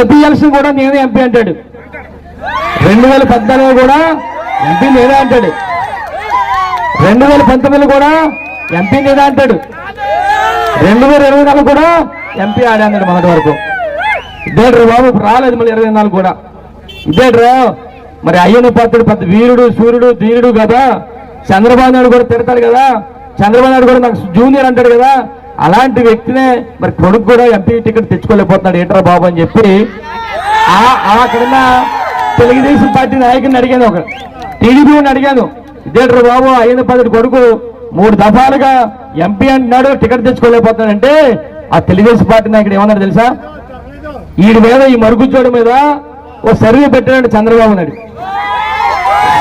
ప్రతి ఎలక్షన్ కూడా నేనే ఎంపీ అంటాడు. రెండు వేల పద్నాలుగు కూడా ఎంపీ నేనే అంటాడు. రెండు వేల పంతొమ్మిది కూడా ఎంపీ నేనే అంటాడు. రెండు వేల ఇరవై నాలుగు కూడా ఎంపీ ఆడాడు మొదటి వరకు. ఇదేట్రా బాబు రాలేదు మళ్ళీ ఇరవై నాలుగు కూడా. ఇదేట్రా మరి అయ్యన పాత్రుడు పెద్ద వీరుడు సూర్యుడు ధీరుడు కదా. చంద్రబాబు నాయుడు కూడా తిడతాడు కదా. చంద్రబాబు నాయుడు కూడా నాకు జూనియర్ అంటాడు కదా. అలాంటి వ్యక్తినే మరి కొడుకు కూడా ఎంపీ టికెట్ తెచ్చుకోలేకపోతున్నాడు ఏట్రా బాబు అని చెప్పి ఆ అక్కడున్న తెలుగుదేశం పార్టీ నాయకుని అడిగాను ఒక టీడీపీని అడిగాను. ఇదేట్రా బాబు అయిన పదటి కొడుకు మూడు దఫాలుగా ఎంపీ అంటున్నాడు టికెట్ తెచ్చుకోలేకపోతున్నాడంటే ఆ తెలుగుదేశం పార్టీ నాయకుడు ఏమన్నాడు తెలుసా? వీడి మీద ఈ మరుగుచోడు మీద ఓ సర్వే పెట్టాడు చంద్రబాబు నాయుడు.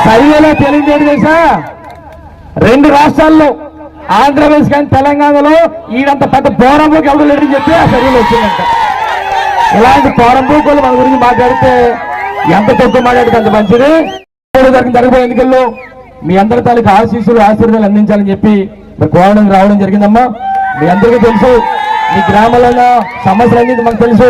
సర్వేలో తెలియదు తెలుసా? రెండు రాష్ట్రాల్లో ఆంధ్రప్రదేశ్ కానీ తెలంగాణలో ఈడంత పెద్ద పోరంలోకి ఎవరు లేడని చెప్పి ఆ చర్యలు వచ్చిందంట. ఇలాంటి పోరంబూకులు మన గురించి మాట్లాడితే ఎంత తక్కువ మాట్లాడితే అంత మంచిది. జరిగిన తరగతి జరగబోయే ఎన్నికల్లో మీ అందరి తాలూకు ఆశీస్సులు ఆశీర్వాదాలు అందించాలని చెప్పి కోరడం రావడం జరిగిందమ్మా. మీ అందరికీ తెలుసు మీ గ్రామాలలో సమస్యలు అనేది మాకు తెలుసు.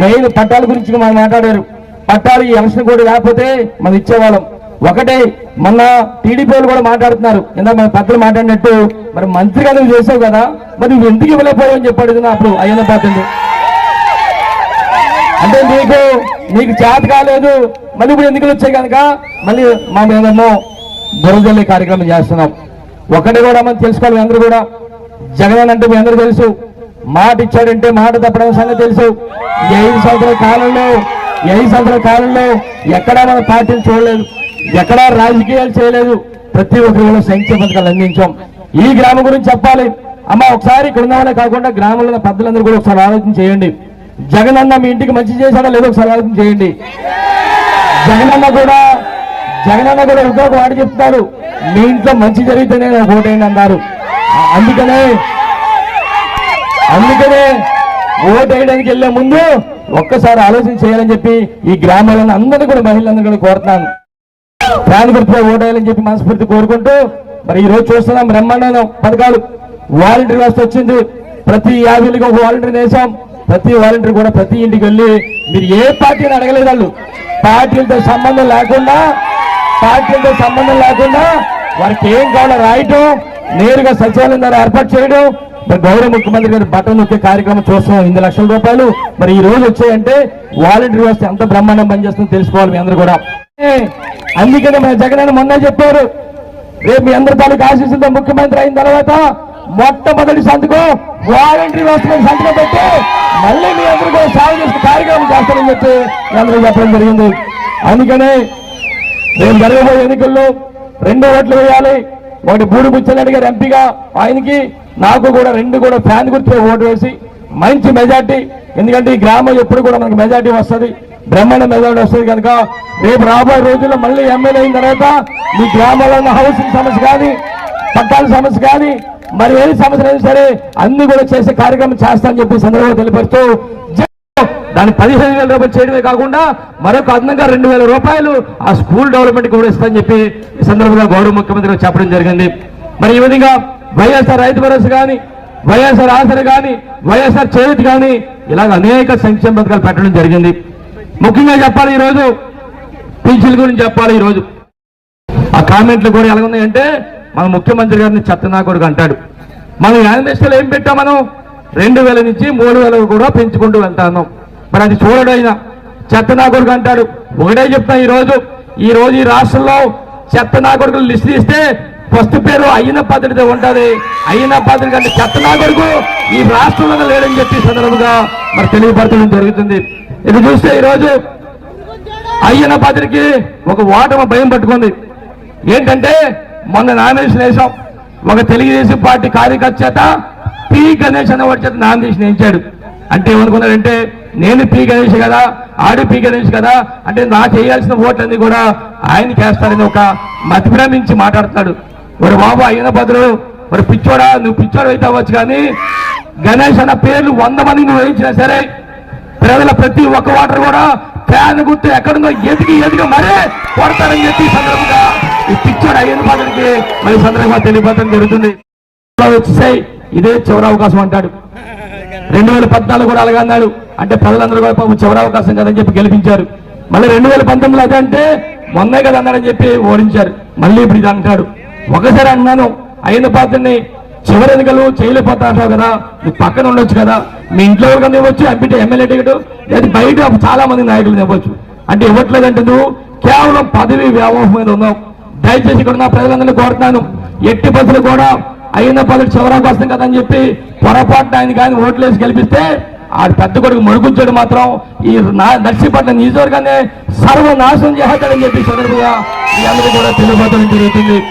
మెయిన్ పట్టాల గురించి మనం మాట్లాడారు. పట్టాలు ఈ అంశం కూడా లేకపోతే మనం ఇచ్చేవాళ్ళం. ఒకటే మొన్న టీడీపీ వాళ్ళు కూడా మాట్లాడుతున్నారు. ఇందాక మన పెద్దలు మాట్లాడినట్టు మరి మంత్రిగా నువ్వు చేసావు కదా మరి నువ్వు ఎందుకు ఇవ్వలేకపోయావు అని చెప్పాడు అప్పుడు అయ్యన్న పోతుంది అంటే నీకు నీకు చేత కాలేదు మళ్ళీ ఇప్పుడు ఎందుకు వచ్చాయి కనుక మళ్ళీ మా మేమేమో బురదల్లి కార్యక్రమం చేస్తున్నాం. ఒకటి కూడా మనం తెలుసుకోవాలి మీ అందరూ కూడా. జగన్ అంటే మీ అందరూ తెలుసు. మాట ఇచ్చాడంటే మాట తప్పడం సంగతి తెలుసు. ఈ ఐదు సంవత్సరాల కాలంలో ఈ ఐదు సంవత్సరాల కాలంలో ఎక్కడా మన పార్టీలు చూడలేదు. ఎక్కడా రాజకీయాలు చేయలేదు. ప్రతి ఒక్కరు కూడా సంక్షేమ పథకాలు అందించాం. ఈ గ్రామం గురించి చెప్పాలి. అమ్మ ఒకసారి ఇక్కడ ఉన్నవాళ్ళే కాకుండా గ్రామంలో పెద్దలందరూ కూడా ఒకసారి ఆలోచన చేయండి. జగనన్న మీ ఇంటికి మంచి చేశాడా లేదో ఒకసారి ఆలోచన చేయండి. జగనన్న కూడా జగనన్న కూడా ఇంకొక వాడు చెప్తారు. మీ ఇంట్లో మంచి జరిగితేనే నాకు ఓటేయండి అన్నారు. అందుకనే అందుకనే ఓటేయడానికి వేయడానికి వెళ్ళే ముందు ఒక్కసారి ఆలోచన చేయాలని చెప్పి ఈ గ్రామాలను అందరినీ కూడా మహిళలందరూ కూడా కోరుతున్నాను. ప్రాణ గుర్తుపై ఓటేయాలని చెప్పి మనస్ఫూర్తి కోరుకుంటూ మరి ఈ రోజు చూస్తున్నాం బ్రహ్మాండం పథకాలు వాలంటీర్ వ్యవస్థ వచ్చింది. ప్రతి యాభైకి ఒక వాలంటీర్ వేసాం ప్రతి వాలంటీర్ కూడా ప్రతి ఇంటికి వెళ్ళి మీరు ఏ పార్టీని అడగలేదు వాళ్ళు. పార్టీలతో సంబంధం లేకుండా పార్టీలతో సంబంధం లేకుండా వారికి ఏం కావాలో రాయటం నేరుగా సచివాలయం ద్వారా ఏర్పాటు చేయడం గౌరవ ముఖ్యమంత్రి గారి బట్టలు నొక్కే కార్యక్రమం చూస్తున్నాం. ఎనిమిది లక్షల రూపాయలు. మరి ఈ రోజు వచ్చాయంటే వాలంటీర్ వ్యవస్థ ఎంత బ్రహ్మాండం పనిచేస్తుందో తెలుసుకోవాలి మీ అందరూ కూడా. అందుకనే మన జగన్ అన్న మొన్న చెప్పారు. రేపు మీ అందరి తాలూకు ఆశీస్సులతో ముఖ్యమంత్రి అయిన తర్వాత మొట్టమొదటి సంతకం వాలంటీర్ వ్యవస్థ సంతకం పెట్టి మళ్ళీ మీ అందరూ కూడా సాగు చేసిన కార్యక్రమం చేస్తారని చెప్పి మీ అందరూ చెప్పడం జరిగింది. అందుకనే రేపు జరగబోయే ఎన్నికల్లో రెండు ఓట్లు వేయాలి. ఒకటి బూడి బుచ్చలాడి గారు ఎంపీగా ఆయనకి నాకు కూడా రెండు కూడా ఫ్యాన్ గుర్తు ఓటు వేసి మంచి మెజార్టీ. ఎందుకంటే ఈ గ్రామం ఎప్పుడు కూడా మనకి మెజార్టీ వస్తుంది. బ్రహ్మాండ మెజార్టీ వస్తుంది కనుక రేపు రాబోయే రోజుల్లో మళ్ళీ ఎమ్మెల్యే అయిన తర్వాత మీ గ్రామంలో ఉన్న హౌసింగ్ సమస్య కానీ పట్టాల సమస్య కానీ మరి ఏ సమస్య అయినా సరే అన్ని కూడా చేసే కార్యక్రమం చేస్తానని చెప్పి సందర్భంగా తెలియపరుస్తూ దాని పదిహేను వేల రూపాయలు చేయడమే కాకుండా మరొక అదనంగా రెండు వేల రూపాయలు ఆ స్కూల్ డెవలప్మెంట్ కూడా ఇస్తానని చెప్పి ఈ సందర్భంగా గౌరవ ముఖ్యమంత్రి చెప్పడం జరిగింది. మరి ఈ విధంగా వైఎస్ఆర్ రైతు భరోసా కానీ వైఎస్ఆర్ ఆసర కానీ వైఎస్ఆర్ చేతి కానీ ఇలాగ అనేక సంక్షేమ పథకాలు పెట్టడం జరిగింది. ముఖ్యంగా చెప్పాలి ఈరోజు పింఛన్ల గురించి చెప్పాలి ఈరోజు. ఆ కామెంట్లు కూడా ఎలాగున్నాయంటే మన ముఖ్యమంత్రి గారిని చెత్తనాకుడుగా అంటాడు. మనం మేనిఫెస్టోలో ఏం పెట్టాం మనం? రెండు వేల నుంచి మూడు వేల కూడా పెంచుకుంటూ వెళ్తాను మరి అది చూడడం అయినా చెత్తనాకుడుగా అంటాడు. ఒకటే చెప్తాను ఈ రోజు ఈ ఈ రాష్ట్రంలో చెత్తనాకుడుకులు లిస్ట్ తీస్తే పొస్తు పేరు అయిన పద్ధతితో ఉంటది. అయిన పద్ధతి కంటే చెత్తనాకుడుకు ఈ రాష్ట్రంలో లేడని చెప్పి సందర్భంగా మరి తెలియపరచడం జరుగుతుంది. ఇది చూస్తే ఈరోజు రోజు అయ్యన పాత్రకి ఒక ఓటమి భయం పట్టుకుంది. ఏంటంటే మొన్న నామినేషన్ వేసాం ఒక తెలుగుదేశం పార్టీ కార్యకర్త చేత పి గణేష్ అనే వాటి చేత నామినేషన్ వేయించాడు. అంటే ఏమనుకున్నాడంటే నేను పి గణేష్ కదా ఆడు పి గణేష్ కదా అంటే నా చేయాల్సిన ఓట్లన్నీ కూడా ఆయనకి వేస్తారని ఒక మతిభ్రమించి మాట్లాడుతున్నాడు. మరి బాబు అయిన బదులు మరి పిచ్చోడా నువ్వు పిచ్చోడు అయితే అవ్వచ్చు కానీ గణేష్ అన్న పేర్లు వంద మంది నువ్వు వేయించినా సరే ప్రజల ప్రతి ఒక్క వాటర్ కూడా ఫ్యాన్ గుర్తు ఎక్కడుందో ఎదిగి ఎదిగి మరే కొడతారని చెప్పి సందర్భంగా ఈ పిచ్చోడు అయిన పాత్రకి మరి సందర్భంగా తెలియపడటం జరుగుతుంది. వచ్చేసాయి. ఇదే చివరి అవకాశం అంటాడు. రెండు వేల పద్నాలుగు కూడా అలాగే అన్నాడు. అంటే ప్రజలందరూ కూడా పాపం చివరి అవకాశం కదని చెప్పి గెలిపించారు. మళ్ళీ రెండు వేల పంతొమ్మిది అదే అంటే మొన్నే కదా అన్నాడని చెప్పి ఓడించారు. మళ్ళీ ఇప్పుడు ఇది అంటాడు. ఒకసారి అన్నాను అయిన పాత్రని చివరి ఎన్నికలు చేయలేకపోతా అంటావు కదా నువ్వు పక్కన ఉండొచ్చు కదా. మీ ఇంట్లో ఎవరికైనా ఇవ్వచ్చు ఎంపీ ఎమ్మెల్యే టికెట్. లేదా బయట చాలా మంది నాయకులు ఇవ్వచ్చు. అంటే ఇవ్వట్లేదంటే నువ్వు కేవలం పదవి వ్యామోహం మీద ఉన్నావు. దయచేసి ఇక్కడ నా ప్రజలందరినీ కోరుతున్నాను. ఎట్టి బస్సులు కూడా అయిన పదవి చివరకు వస్తాం కదా అని చెప్పి పొరపాటున ఆయన కానీ ఓట్లేసి గెలిపిస్తే ఆ పెద్ద కొడుకు మరుగుచ్చాడు మాత్రం. ఈ నా- నర్సీపట్నం నియోజకవర్గాన్ని సర్వనాశనం చేస్తాడని చెప్పి సందర్భంగా ఈ అందరూ కూడా తెలియబోతడం జరుగుతుంది.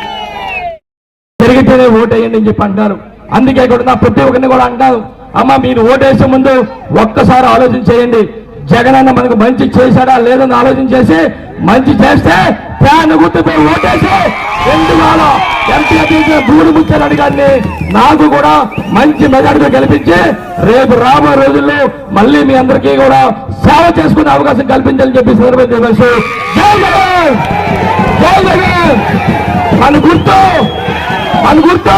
జరిగితేనే ఓటేయండి అని చెప్పి అంటారు అందుకే కూడా నా ప్రతి ఒక్కరిని కూడా అంటాను. అమ్మ మీరు ఓటేసే ముందు ఒక్కసారి ఆలోచన చేయండి. జగన్ అన్న మనకు మంచి చేశాడా లేదని ఆలోచన చేసి మంచి చేస్తే ఫ్యాన్ గుర్తుపై ఓటేసి రెండు వేల ఎంపీ అభ్యర్థి బూడు ముచ్చారు గారిని నాకు కూడా మంచి మెజార్టీతో గెలిపించి రేపు రాబోయే రోజుల్లో మళ్ళీ మీ అందరికీ కూడా సేవ చేసుకునే అవకాశం కల్పించాలని చెప్పి సందర్భంగా తెలుసు జై జగన్! జై జగన్! మన గుర్తు మన గుర్తు